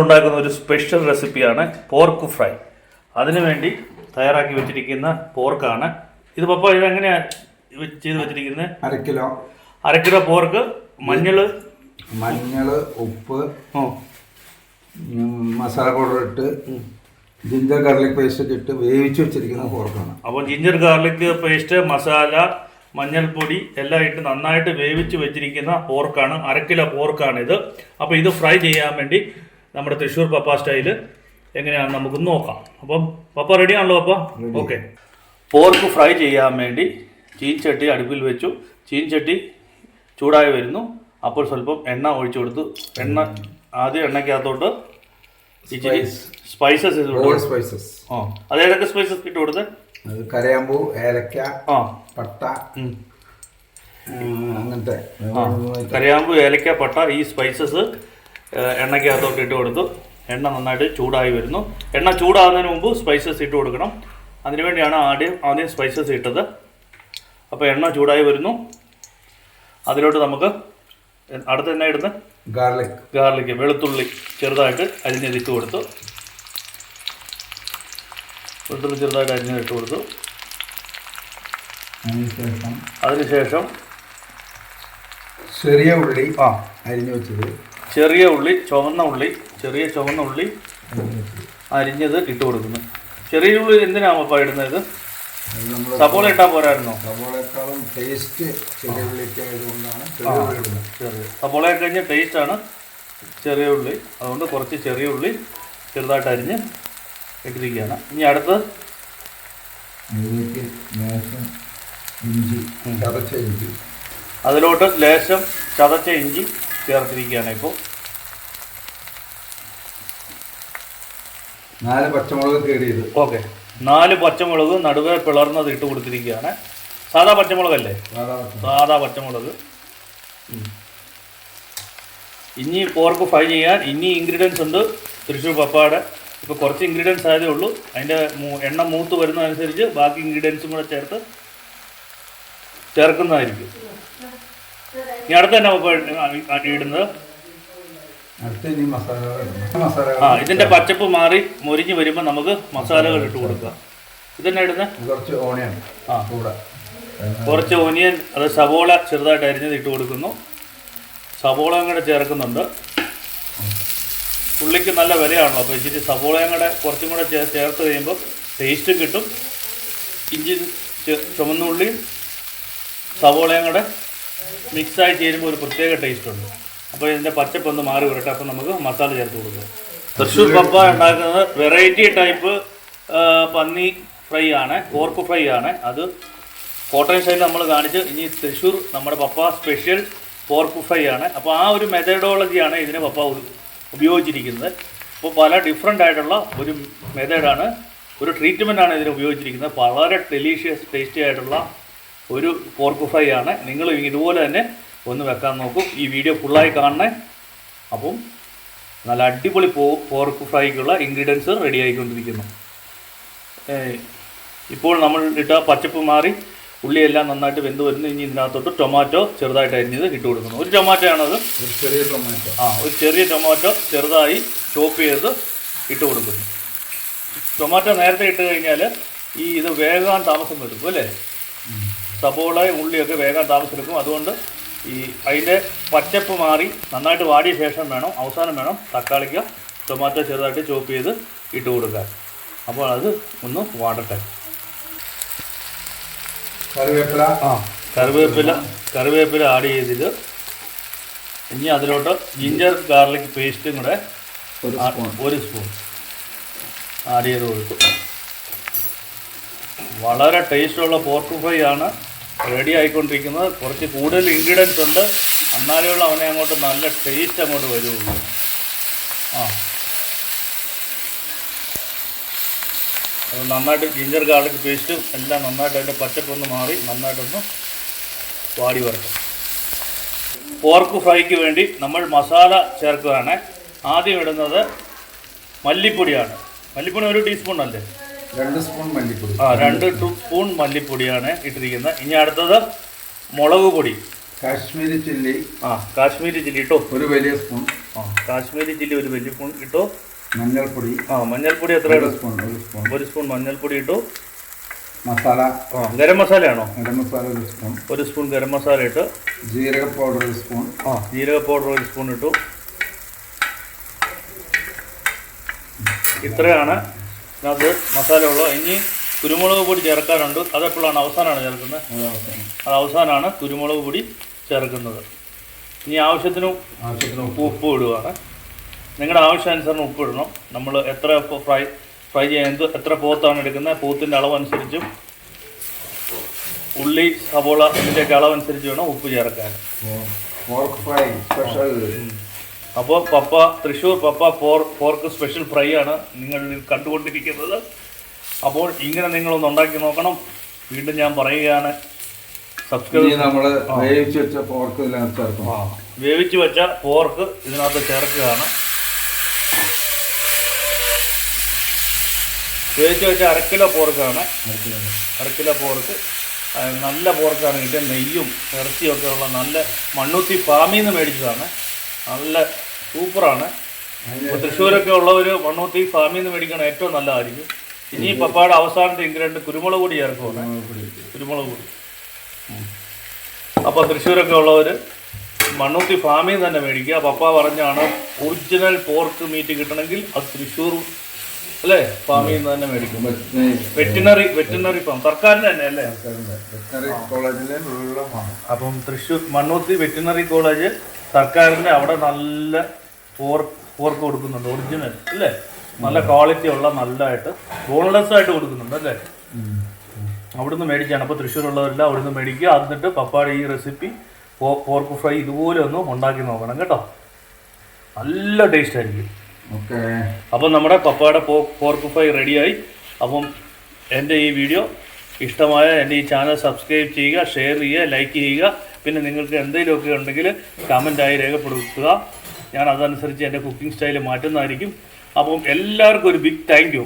ഉണ്ടാക്കുന്ന ഒരു സ്പെഷ്യൽ റെസിപ്പിയാണ് പോർക്ക് ഫ്രൈ അതിനുവേണ്ടി തയ്യാറാക്കി വെച്ചിരിക്കുന്ന പോർക്കാണ് ഇത് പപ്പ ഇതെങ്ങനെയാ ഇത് ചെയ്ത് വെച്ചിരിക്കുന്നത്? അര കിലോ. അര കിലോ പോർക്ക് മഞ്ഞൾ മഞ്ഞൾ ഉപ്പ് മസാല പൗഡർ ഇട്ട് ജിഞ്ചർ ഗാർലിക് പേസ്റ്റ് ഒക്കെ ഇട്ട് വേവിച്ച് വെച്ചിരിക്കുന്ന പോർക്കാണ് അപ്പോൾ ജിഞ്ചർ ഗാർലിക് പേസ്റ്റ് മസാല മഞ്ഞൾപ്പൊടി എല്ലാം ഇട്ട് നന്നായിട്ട് വേവിച്ച് വെച്ചിരിക്കുന്ന പോർക്കാണ് അര കിലോ പോർക്കാണ് ഇത്. അപ്പോൾ ഇത് ഫ്രൈ ചെയ്യാൻ വേണ്ടി നമ്മുടെ തൃശ്ശൂർ പപ്പ സ്റ്റൈൽ എങ്ങനെയാണ് നമുക്ക് നോക്കാം. അപ്പം പപ്പ റെഡി ആണല്ലോ പപ്പ? ഓക്കെ പോർക്ക് ഫ്രൈ ചെയ്യാൻ വേണ്ടി ചീൻചട്ടി അടുപ്പിൽ വെച്ചു. ചീൻചട്ടി ചൂടായി വരുന്നു. അപ്പോൾ സ്വല്പം എണ്ണ ഒഴിച്ചു കൊടുത്തു. എണ്ണ ആദ്യം എണ്ണയ്ക്കകത്തോട്ട് ഇച്ചിരി സ്പൈസസ് സ്പൈസസ് ആ. അത് ഏതൊക്കെ സ്പൈസസ് ഇട്ട് കൊടുത്ത്? കരയാമ്പൂ ഏലക്ക ആ. പട്ട അങ്ങനത്തെ. കരയാമ്പൂ ഏലക്ക പട്ട ഈ സ്പൈസസ് എണ്ണയ്ക്കകത്തോട്ട് ഇട്ട് കൊടുത്തു. എണ്ണ നന്നായിട്ട് ചൂടായി വരുന്നു. എണ്ണ ചൂടാകുന്നതിന് മുമ്പ് സ്പൈസസ് ഇട്ട് കൊടുക്കണം. അതിനുവേണ്ടിയാണ് ആദ്യം ആദ്യം സ്പൈസസ് ഇട്ടത്. അപ്പോൾ എണ്ണ ചൂടായി വരുന്നു. അതിലോട്ട് നമുക്ക് അടുത്ത് എണ്ണ ഇടുന്ന? ഗാർലിക് ഗാർലിക് വെളുത്തുള്ളി ചെറുതായിട്ട് അരിഞ്ഞത് ഇട്ട് കൊടുത്തു. വെളുത്തുള്ളി ചെറുതായിട്ട് അരിഞ്ഞത് ഇട്ട് കൊടുത്തു. അതിനുശേഷം ചെറിയ ഉള്ളി ആ. അരിഞ്ഞു വെച്ചത്. ചെറിയ ഉള്ളി ചുവന്ന ഉള്ളി ചെറിയ ചുവന്ന ഉള്ളി അരിഞ്ഞത് ഇട്ട് കൊടുക്കുന്നു. ചെറിയ ഉള്ളി എന്തിനാണ് അപ്പോൾ ഇടുന്നത്? സബോള ഇട്ടാൽ പോരായിരുന്നോ? സവോളയെക്കാളും ടേസ്റ്റ് ചെറിയ ഉള്ളിക്ക് ആയതുകൊണ്ടാണ് ചെറിയ ഉള്ളി ഇടുന്നത്. ചെറിയ. സബോള കഴിഞ്ഞ ടേസ്റ്റാണ് ചെറിയ ഉള്ളി. അതുകൊണ്ട് കുറച്ച് ചെറിയ ഉള്ളി ചെറുതായിട്ട് അരിഞ്ഞ് ഇട്ടിരിക്കുകയാണ്. ഇനി അടുത്ത് ഇഞ്ചി ചതച്ച ഇഞ്ചി. അതിലോട്ട് ലേശം ചതച്ച ഇഞ്ചി ചേർത്തിരിക്കുകയാണ് ഇപ്പോൾ. നാല് പച്ചമുളക് കീറിയത് ഓക്കെ. നാല് പച്ചമുളക് നടുവെ പിളർന്നത് ഇട്ട് കൊടുത്തിരിക്കുകയാണ്. സാധാ പച്ചമുളകല്ലേ? സാധാ പച്ചമുളക്. സാധാ പച്ചമുളക്. ഇനി പോർക്ക് ഫ്രൈ ചെയ്യാൻ ഇനി ഇൻഗ്രീഡിയൻസ് ഉണ്ട്. തൃശ്ശൂർ പപ്പാടെ. ഇപ്പോൾ കുറച്ച് ഇൻഗ്രീഡിയൻസ് ആയതേ ഉള്ളൂ. അതിന്റെ എണ്ണ മൂത്ത് വരുന്നതനുസരിച്ച് ബാക്കി ഇൻഗ്രീഡിയൻസും കൂടെ ചേർത്ത് ചേർക്കുന്നതായിരിക്കും. ഇനി അടുത്ത് തന്നെ ഇടുന്നത് അടുത്ത ഇനി മസാലകൾ ഇടണം മസാല ആ ഇതിന്റെ പച്ചപ്പ് മാറി മൊരിഞ്ഞ് വരുമ്പോൾ നമുക്ക് മസാലകൾ ഇട്ട് കൊടുക്കുക ഇതന്നെ ഇടുന്നത് കുറച്ച് ഓണിയൻ ആ. കൂടെ. കുറച്ച് ഓനിയൻ അത് സവോള ചെറുതായിട്ട് അരിഞ്ഞത് ഇട്ട് കൊടുക്കുന്നു. സവോളയും കൂടെ ചേർക്കുന്നുണ്ട്. ഉള്ളിക്ക് നല്ല വിലയാണല്ലോ അപ്പോൾ ഇച്ചിരി സവോളയും കൂടെ കുറച്ചും കൂടെ ചേർ ചേർത്ത് കഴിയുമ്പോൾ ടേസ്റ്റും കിട്ടും. ഇഞ്ചി ചെ- ചുവന്നുള്ളിയും സവോളയും കൂടെ മിക്സായി ചേരുമ്പോൾ ഒരു പ്രത്യേക ടേസ്റ്റ് ഉണ്ട്. അപ്പോൾ ഇതിന്റെ പച്ചപ്പ് ഒന്ന് മാറി വരട്ടെ. അപ്പോൾ നമുക്ക് മസാല ചേർത്ത് കൊടുക്കാം. തൃശ്ശൂർ പപ്പ ഉണ്ടാക്കുന്നത് വെറൈറ്റി ടൈപ്പ് പന്നി ഫ്രൈ ആണ് പോർക്ക് ഫ്രൈ ആണ്. അത് കോട്ടയം സൈഡിൽ നമ്മൾ കാണിച്ച് ഇനി തൃശ്ശൂർ നമ്മുടെ പപ്പ സ്പെഷ്യൽ പോർക്ക് ഫ്രൈ ആണ്. അപ്പോൾ ആ ഒരു മെത്തേഡോളജിയാണ് ഇതിന് പപ്പ ഉപയോഗിച്ചിരിക്കുന്നത്. അപ്പോൾ പല ഡിഫറെന്റ് ആയിട്ടുള്ള ഒരു മെത്തേഡാണ് ഒരു ട്രീറ്റ്മെന്റ് ആണ് ഇതിന് ഉപയോഗിച്ചിരിക്കുന്നത്. വളരെ ഡെലീഷ്യസ് ടേസ്റ്റി ആയിട്ടുള്ള ഒരു പോർക്ക് ഫ്രൈ ആണ്. നിങ്ങൾ ഇതുപോലെ തന്നെ ഒന്ന് വെക്കാൻ നോക്കൂ. ഈ വീഡിയോ ഫുള്ളായി കാണണേ. അപ്പം നല്ല അടിപൊളി പോ പോർക്ക് ഫ്രൈക്കുള്ള ഇൻഗ്രീഡിയൻസ് റെഡി ആയിക്കൊണ്ടിരിക്കുന്നു. ഇപ്പോൾ നമ്മൾ ഇട്ട പച്ചപ്പ് മാറി ഉള്ളിയെല്ലാം നന്നായിട്ട് വെന്ത് വരുന്നു. ഇനി ഇതിനകത്തോട്ട് ടൊമാറ്റോ ചെറുതായിട്ട് അരിഞ്ഞത് ഇട്ട് കൊടുക്കുന്നു. ഒരു ടൊമാറ്റോ ആണത്. ഒരു ചെറിയ ടൊമാറ്റോ ആ ഒരു ചെറിയ ടൊമാറ്റോ ചെറുതായി ചോപ്പ് ചെയ്ത് ഇട്ട് കൊടുക്കുന്നു. ടൊമാറ്റോ നേരത്തെ ഇട്ട് കഴിഞ്ഞാൽ ഈ ഇത് വേഗം താമസം എടുക്കും അല്ലേ? സബോളയും ഉള്ളിയൊക്കെ വേഗം താമസം എടുക്കും. അതുകൊണ്ട് ഈ അതിന്റെ പച്ചപ്പ് മാറി നന്നായിട്ട് വാടിയ ശേഷം വേണം അവസാനം വേണം തക്കാളിക്ക് ടൊമാറ്റോ ചെറുതായിട്ട് ചോപ്പ് ചെയ്ത് ഇട്ട് കൊടുക്കാൻ അപ്പോൾ അത് ഒന്ന് വാടട്ടെ. കറിവേപ്പില. ആ കറിവേപ്പില കറിവേപ്പില ആഡ് ചെയ്തിട്ട് ഇനി അതിലോട്ട് ജിഞ്ചർ ഗാർലിക് പേസ്റ്റും കൂടെ ഒരു സ്പൂൺ ഒരു സ്പൂൺ ആഡ് ചെയ്ത് കൊടുക്കും വളരെ ടേസ്റ്റുള്ള പോർക്ക് ഫ്രൈ ആണ് റെഡി ആയിക്കൊണ്ടിരിക്കുന്നത്. കുറച്ച് കൂടുതൽ ഇൻഗ്രീഡിയൻസ് ഉണ്ട്. എന്നാലുള്ള അവനെ അങ്ങോട്ട് നല്ല ടേസ്റ്റ് അങ്ങോട്ട് വരുള്ളൂ ആ. അത് നന്നായിട്ട് ജിഞ്ചർ ഗാർലിക് പേസ്റ്റും എല്ലാം നന്നായിട്ട് അതിന്റെ പച്ചപ്പൊന്ന് മാറി നന്നായിട്ടൊന്ന് വാടി വരട്ടെ. പോർക്ക് ഫ്രൈക്ക് വേണ്ടി നമ്മൾ മസാല ചേർക്കുകയാണ്. ആദ്യം ഇടുന്നത് മല്ലിപ്പൊടിയാണ്. മല്ലിപ്പൊടി ഒരു ടീസ്പൂൺ അല്ലേ? രണ്ട് സ്പൂൺ മല്ലിപ്പൊടി. ആ രണ്ട് ടു സ്പൂൺ മല്ലിപ്പൊടിയാണ് ഇട്ടിരിക്കുന്നത്. ഇനി അടുത്തത് മുളക് പൊടി. കാശ്മീരി ചില്ലി. ആ കാശ്മീരി ചില്ലി ഇട്ടോ? ഒരു വലിയ സ്പൂൺ. ആ കാശ്മീരി ചില്ലി ഒരു വലിയ സ്പൂൺ ഇട്ടോ? മഞ്ഞൾപ്പൊടി. ആ മഞ്ഞൾപ്പൊടി എത്ര സ്പൂൺ ഒരു സ്പൂൺ. ഒരു സ്പൂൺ മഞ്ഞൾപ്പൊടി ഇട്ടു? മസാല. ആ ഗരം മസാലയാണോ? ഗരം മസാല ഒരു സ്പൂൺ. ഒരു സ്പൂൺ ഗരം മസാല ഇട്ട്. ജീരക പൗഡർ ഒരു സ്പൂൺ. ആ ജീരക പൗഡർ ഒരു സ്പൂൺ ഇട്ടു. ഇത്രയാണ് അത് മസാല ഉള്ളൂ ഇനി കുരുമുളക് പൊടി ചേർക്കാനുണ്ട്. അതെപ്പോഴാണ് അവസാനമാണ് ചേർക്കുന്നത്? അത് അവസാനം അത് അവസാനമാണ് കുരുമുളക് പൊടി ചേർക്കുന്നത്. ഇനി ആവശ്യത്തിന് ആവശ്യത്തിന് ഉപ്പ്. ഉപ്പ് ഇടുകയാണ്. നിങ്ങളുടെ ആവശ്യാനുസരണം ഉപ്പ് ഇടണം. നമ്മൾ എത്ര ഫ്രൈ ഫ്രൈ ചെയ്യാൻ എന്ത് എത്ര പോത്താണ് എടുക്കുന്നത് പോത്തിന്റെ അളവനുസരിച്ചും ഉള്ളി സവോള ഇതിന്റെയൊക്കെ അളവനുസരിച്ച് വേണം ഉപ്പ് ചേർക്കാൻ. ഫ്രൈ സ്പെഷ്യൽ അപ്പോൾ പപ്പ തൃശ്ശൂർ പപ്പ പോർ പോർക്ക് സ്പെഷ്യൽ ഫ്രൈ ആണ് നിങ്ങൾ കണ്ടുകൊണ്ടിരിക്കുന്നത്. അപ്പോൾ ഇങ്ങനെ നിങ്ങളൊന്ന് ഉണ്ടാക്കി നോക്കണം. വീണ്ടും ഞാൻ പറയുകയാണ്. സബ്സ്ക്രൈബ് നമ്മൾ വേവിച്ച് വെച്ച പോർക്ക് ഇതിനകത്ത് ചേർക്കും ആ. വേവിച്ച് വെച്ച പോർക്ക് ഇതിനകത്ത് ചേർക്കുകയാണ്. വേവിച്ച് വെച്ച അരക്കിലോ പോർക്കാണ്. അരക്കിലോ പോർക്ക്. നല്ല പോർക്കാണ്. ഇതിന്റെ നെയ്യും ഇറച്ചിയൊക്കെ ഉള്ള നല്ല മണ്ണൂത്തി ഫാമിൽ നിന്ന് മേടിച്ചതാണ്. നല്ല സൂപ്പറാണ്. ഇപ്പോൾ തൃശ്ശൂരൊക്കെ ഉള്ളവർ മണ്ണൂത്തി ഫാമിൽ നിന്ന് മേടിക്കണം ഏറ്റവും നല്ലതായിരിക്കും ഇനി പപ്പായുടെ അവസാനത്തെ ഇൻഗ്രീഡിയന്റ് കുരുമുളക് പൊടി ചേർക്കുവാണ്. കുരുമുളക് പൊടി അപ്പോൾ തൃശ്ശൂരൊക്കെ ഉള്ളവർ മണ്ണൂത്തി ഫാമിൽ നിന്ന് തന്നെ മേടിക്കുക. പപ്പ പറഞ്ഞാണ് ഒറിജിനൽ പോർക്ക് മീറ്റ് കിട്ടണമെങ്കിൽ അത് തൃശ്ശൂർ അല്ലേ? ഫാമിൽ നിന്ന് തന്നെ മേടിക്കും. Veterinary veterinary farm. സർക്കാരിന്റെ തന്നെ അല്ലേ? വെറ്റിനറി കോളേജിലെ അപ്പം തൃശ്ശൂർ മണ്ണൂത്തി വെറ്റിനറി കോളേജ് സർക്കാരിന്റെ അവിടെ നല്ല പോർക്ക് പോർക്ക് കൊടുക്കുന്നുണ്ട്. ഒറിജിനൽ അല്ലേ? നല്ല ക്വാളിറ്റി ഉള്ള നല്ലതായിട്ട് ബോൺലെസ് ആയിട്ട് കൊടുക്കുന്നുണ്ട് അല്ലേ? അവിടുന്ന് മേടിച്ചാണ് അപ്പോൾ തൃശ്ശൂരുള്ളവരെല്ലാം അവിടുന്ന് മേടിക്കുക. എന്നിട്ട് പപ്പാടെ ഈ റെസിപ്പി പോർക്ക് ഫ്രൈ ഇതുപോലെ ഒന്ന് ഉണ്ടാക്കി നോക്കണം കേട്ടോ? നല്ല ടേസ്റ്റ് ആയിരിക്കും. അപ്പം നമ്മുടെ പപ്പയുടെ പോ പോർക്ക് ഫ്രൈ റെഡിയായി അപ്പം എന്റെ ഈ വീഡിയോ ഇഷ്ടമായ എന്റെ ഈ ചാനൽ സബ്സ്ക്രൈബ് ചെയ്യുക ഷെയർ ചെയ്യുക ലൈക്ക് ചെയ്യുക. പിന്നെ നിങ്ങൾക്ക് എന്തെങ്കിലുമൊക്കെ ഉണ്ടെങ്കിൽ കമന്റായി രേഖപ്പെടുത്തുക. ഞാൻ അതനുസരിച്ച് എന്റെ കുക്കിംഗ് സ്റ്റൈൽ മാറ്റുന്നതായിരിക്കും. അപ്പം എല്ലാവർക്കും ഒരു ബിഗ് താങ്ക്